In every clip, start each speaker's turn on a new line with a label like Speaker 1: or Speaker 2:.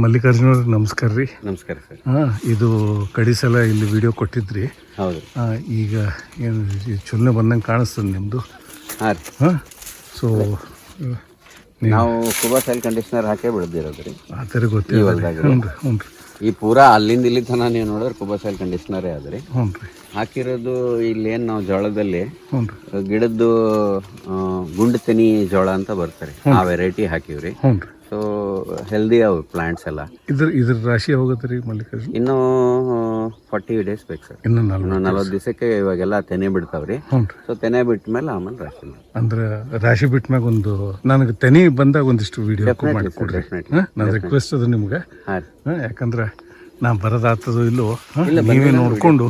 Speaker 1: ಮಲ್ಲಿಕಾರ್ಜುನ ಅವ್ರಿಗೆ ನಮಸ್ಕಾರ ರೀ.
Speaker 2: ನಮಸ್ಕಾರ ಸರ್.
Speaker 1: ಹಾಂ ಇದು ಕಡಿ ಸಲ ಇಲ್ಲಿ ವಿಡಿಯೋ ಕೊಟ್ಟಿದ್ರಿ.
Speaker 2: ಹೌದು.
Speaker 1: ಈಗ ಏನು ಚುಲ್ನೆ ಬಂದಂಗೆ ಕಾಣಿಸ್ತದೆ ನಿಮ್ಮದು
Speaker 2: ಹಾಂ ರೀ.
Speaker 1: ಹಾಂ ಸೊ
Speaker 2: ನಾವು ಕುಬಾ ಸೈಲ್ ಕಂಡೀಷನರ್ ಹಾಕೇ ಬಿಡ್ದಿರೋದು ರೀ.
Speaker 1: ಆ ಥರ ಗೊತ್ತಿಲ್ಲ ಹ್ಞೂ ರೀ ಹ್ಞೂ ರೀ.
Speaker 2: ಈ ಪೂರಾ ಅಲ್ಲಿಂದ ಇಲ್ಲಿ ತನಕ ನೀವು ನೋಡಿದ್ರೆ ಕುಬಾ ಸೈಲ್ ಕಂಡೀಷನರೇ ಅದ ರೀ
Speaker 1: ಹ್ಞೂ ರೀ.
Speaker 2: ಹಾಕಿರೋದು ಇಲ್ಲೇನು ನಾವು ಜೋಳದಲ್ಲಿ ಗಿಡದ್ದು ಗುಂಡು ತೆನಿ ಜೋಳ ಅಂತ ಬರ್ತಾರೆ ಆ ವೆರೈಟಿ ಹಾಕಿವ್ರಿ.
Speaker 1: ಹ್ಞೂ ರೀ.
Speaker 2: ಹೆಲ್ದಿ ಅವು ಪ್ಲಾಂಟ್ಸ್ ಎಲ್ಲ.
Speaker 1: ಇದ್ರ ಇದ್ರ ರಾಶಿ ಹೋಗುತ್ತೆ ರೀ ಮಲ್ಲಿಕಾರ್ಜುನ್?
Speaker 2: ಇನ್ನೂ ಫಾರ್ಟಿ ಡೇಸ್ ಬೇಕು ಸರ್.
Speaker 1: ಇನ್ನು ನಾಲ್ಕು
Speaker 2: ನಲ್ವತ್ತು ದಿವಸಕ್ಕೆ ಇವಾಗೆಲ್ಲ ತೆನೆ ಬಿಡ್ತಾವ್ರಿ.
Speaker 1: ಹ್ಞೂ ರೀ.
Speaker 2: ಸೊ ತೆನೆ ಬಿಟ್ಟ ಮೇಲೆ ಆಮೇಲೆ ರಾಶಿ ಮಾಡಿ
Speaker 1: ಅಂದ್ರೆ ರಾಶಿ ಬಿಟ್ಟ ಮ್ಯಾಗ ಒಂದು ನನಗೆ ತೆನೆ ಬಂದಾಗ ಒಂದಿಷ್ಟು ವಿಡಿಯೋ ಮಾಡಿ ಕೊಡ್ರಿ. ನನ್ನ ರಿಕ್ವೆಸ್ಟ್ ಅದು ನಿಮ್ಗೆ. ಯಾಕಂದ್ರೆ ನಾ ಬರೋದಾಗ್ತದೋ ಇಲ್ಲೋ ನೀವೇ ನೋಡಿಕೊಂಡು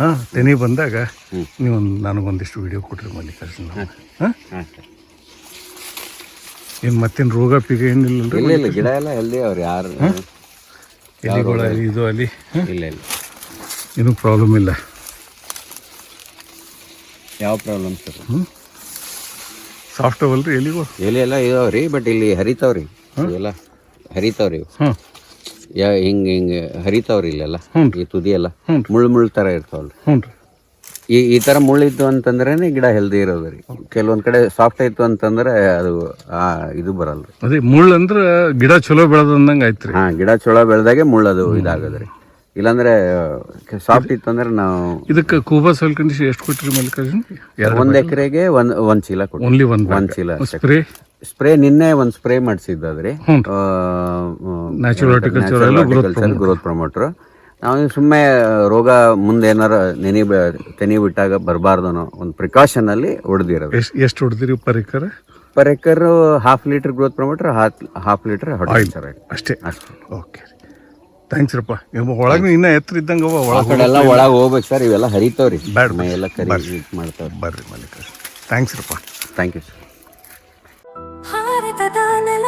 Speaker 2: ಹಾಂ
Speaker 1: ತೆನಿ ಬಂದಾಗ. ನೀವು ನನಗೊಂದಿಷ್ಟು ವಿಡಿಯೋ ಕೊಡ್ರಿ ಮಲ್ಲಿಕಾರ್ಜುನ ಹಾಂ ಏನು ಮತ್ತೇನು ರೋಗ ಪೀಗ ಏನಿಲ್ಲ
Speaker 2: ಇಲ್ಲ ಇಲ್ಲ ಗಿಡ ಎಲ್ಲ ಹೆಲ್ದಿ ಅವ್ರು ಯಾರು
Speaker 1: ಎಲಿಗಳ ಇದು ಅಲ್ಲಿ
Speaker 2: ಇಲ್ಲ ಇಲ್ಲ.
Speaker 1: ಏನೂ ಪ್ರಾಬ್ಲಮ್ ಇಲ್ಲ.
Speaker 2: ಯಾವ ಪ್ರಾಬ್ಲಮ್ ಸರ್
Speaker 1: ಸಾಫ್ಟ್ ಅವಲ್ರಿ ಎಲಿಗಳು
Speaker 2: ಎಲೆ ಎಲ್ಲ ಇದಾವ್ರಿ ಬಟ್ ಇಲ್ಲಿ ಹರಿತಾವ್ರಿ ಎಲ್ಲ ಹರಿತಾವ್ರಿ ರೀ
Speaker 1: ಹಾಂ.
Speaker 2: ಯಾ ಹಿಂಗೆ ಹಿಂಗೆ ಹರಿತಾವ್ರಿ ಇಲ್ಲೆಲ್ಲ.
Speaker 1: ಹ್ಞೂ
Speaker 2: ಈ ತುದಿ ಎಲ್ಲ.
Speaker 1: ಹ್ಞೂ
Speaker 2: ಮುಳ್ಳು ಮುಳ್ಳು ಥರ ಇರ್ತಾವಲ್ರಿ.
Speaker 1: ಹ್ಞೂ ರೀ.
Speaker 2: ಈ ಈ ತರ ಮುಳ್ಳಿತ್ತು ಅಂತಂದ್ರೇನೆ ಗಿಡ ಹೆಲ್ದಿ ಇರೋದು ರೀ. ಕೆಲವೊಂದು ಕಡೆ ಸಾಫ್ಟ್ ಇತ್ತು ಅಂತಂದ್ರೆ ಅದು ಆ ಇದು ಬರಲ್ಲ ರೀ.
Speaker 1: ಅದೇ ಮುಳ್ಳು ಅಂದ್ರೆ ಗಿಡ ಚಲೋ ಆಯ್ತು ರೀ.
Speaker 2: ಹಾಂ ಗಿಡ ಚೊಳ ಬೆಳೆದಾಗೆ ಮುಳ್ಳದು ಅದು ಇದಾಗದ್ರಿ ಇಲ್ಲಾಂದ್ರೆ ಸಾಫ್ಟ್ ಇತ್ತು ಅಂದ್ರೆ ನಾವು
Speaker 1: ಇದಕ್ಕೆ ಕೂಬಾ ಸಾಯಿಲ್ ಕಂಡೀಷನ್ ಎಷ್ಟು ಕೊಟ್ಟಿರಿ ಮಲ್ಲಿಕಾರ್ಜುನ್? ಎರಡು
Speaker 2: ಒಂದ್ ಎಕರೆಗೆ ಒಂದ್ ಒಂದ್ ಚೀಲ ಕೊಟ್ಟು
Speaker 1: ಓನ್ಲಿ ಒಂದು
Speaker 2: ಒಂದ್ ಚೀಲ
Speaker 1: ಸ್ಪ್ರೇ
Speaker 2: ಸ್ಪ್ರೇ ನಿನ್ನೆ ಒಂದ್ ಸ್ಪ್ರೇ ಮಾಡಿಸಿದ್ರಿ
Speaker 1: ನ್ಯಾಚುರಲ್ ಹಾರ್ಟಿಕಲ್ಚರ್
Speaker 2: ಗ್ರೋತ್ ಪ್ರಮೋಟರ್ ನಾವು ಸುಮ್ಮನೆ ರೋಗ ಮುಂದೆ ಏನಾರ ನೆನಿ ಬೆ- ತೆನಿ ಬಿಟ್ಟಾಗ ಬರಬಾರ್ದು ಅನ್ನೋ ಒಂದು ಪ್ರಿಕಾಷನ್ ಅಲ್ಲಿ ಹೊಡೆದಿರೋದು.
Speaker 1: ಎಷ್ಟು ಎಷ್ಟು ಹೊಡೆದಿರಿ per acre
Speaker 2: per acre half litre growth promoter half litre sir
Speaker 1: ಅಷ್ಟೇ.
Speaker 2: ಅಷ್ಟೇ.
Speaker 1: ಓಕೆ ಥ್ಯಾಂಕ್ಸ್ ರಪ್ಪ. ಒಳಗೆ ಇನ್ನೂ ಎತ್ತರ ಇದ್ದಂಗೆ
Speaker 2: ಆ
Speaker 1: ಒಳಗೆ
Speaker 2: ಕಡೆ ಎಲ್ಲ ಒಳಗೆ ಹೋಗ್ಬೇಕು ಸರ್ ಇವೆಲ್ಲ ಹರಿತಾವ್ರಿ.
Speaker 1: ಬ್ಯಾಡ
Speaker 2: ಮೈ ಎಲ್ಲ ಕರಿ ಮಾಡ್ತಾವ್ರಿ.
Speaker 1: ಬರ್ರಿ ಮಲ್ಲಿಕ ಥ್ಯಾಂಕ್ಸ್ ರಪ್ಪ.
Speaker 2: ಥ್ಯಾಂಕ್ ಯು ಸರ್
Speaker 3: ಭಾರತದ ನೆಲ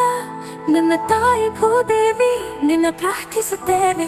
Speaker 3: ನನ್ನ ತಾಯಿ ಭೂದೇವಿ ನಿನ್ನ ಪ್ರಾರ್ಥಿಸುತ್ತೇವೆ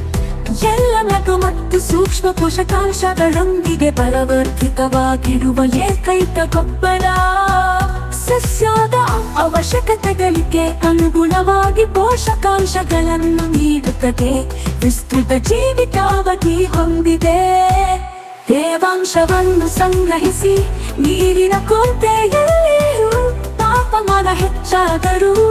Speaker 3: ಎಲ್ಲ ನಗು ಮತ್ತು ಸೂಕ್ಷ್ಮ ಪೋಷಕಾಂಶಗಳೊಂದಿಗೆ ಬಲವರ್ಧಿತವಾಗಿರುವ ಏಕೈಕ ಗೊಬ್ಬರ ಸಸ್ಯದ ಅವಶ್ಯಕತೆಗಳಿಗೆ ಅನುಗುಣವಾಗಿ ಪೋಷಕಾಂಶಗಳನ್ನು ನೀಡುತ್ತದೆ. ವಿಸ್ತೃತ ಜೀವಿತಾವಧಿ ಹೊಂದಿದೆ. ತೇವಾಂಶವನ್ನು ಸಂಗ್ರಹಿಸಿ ನೀರಿನ ಕೋಟೆಯಲ್ಲಿ ತಾಪಮಾನ ಹೆಚ್ಚಾದರೂ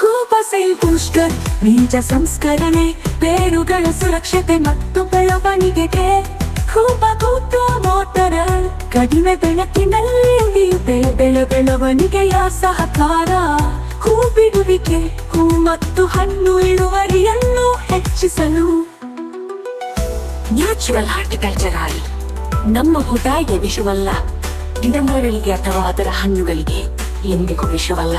Speaker 3: ಕೂಪಸೈಲ್ ಪುಷ್ಕರ್ ಬೀಜ ಸಂಸ್ಕರಣೆ, ಬೇರುಗಳ ಸುರಕ್ಷತೆ ಮತ್ತು ಬೆಳವಣಿಗೆಗೆ ಕೂಪ ಕೂತು ಮೋಟರ, ಕಡಿಮೆ ಬೆಳಕಿನಲ್ಲಿ ಉಳಿಯುತ್ತೆ, ಬೆಳೆ ಬೆಳವಣಿಗೆಯ ಸಹಕಾರ. ಹೂ ಬಿಡುವಿಕೆ ಹೂ ಮತ್ತು ಹಣ್ಣು ಇಳುವರಿಯನ್ನು ಹೆಚ್ಚಿಸಲು. ನ್ಯಾಚುರಲ್ ಹಾರ್ಟಿಕಲ್ಚರ್ ಆಯಿಲ್, ನಮ್ಮ ಹುಟಾಯಿಗೆ ವಿಷವಲ್ಲ. ಗಿಡಮರಗಳಿಗೆ ಅಥವಾ ಅದರ ಹಣ್ಣುಗಳಿಗೆ ಎಂದಿಗೂ ವಿಷವಲ್ಲ.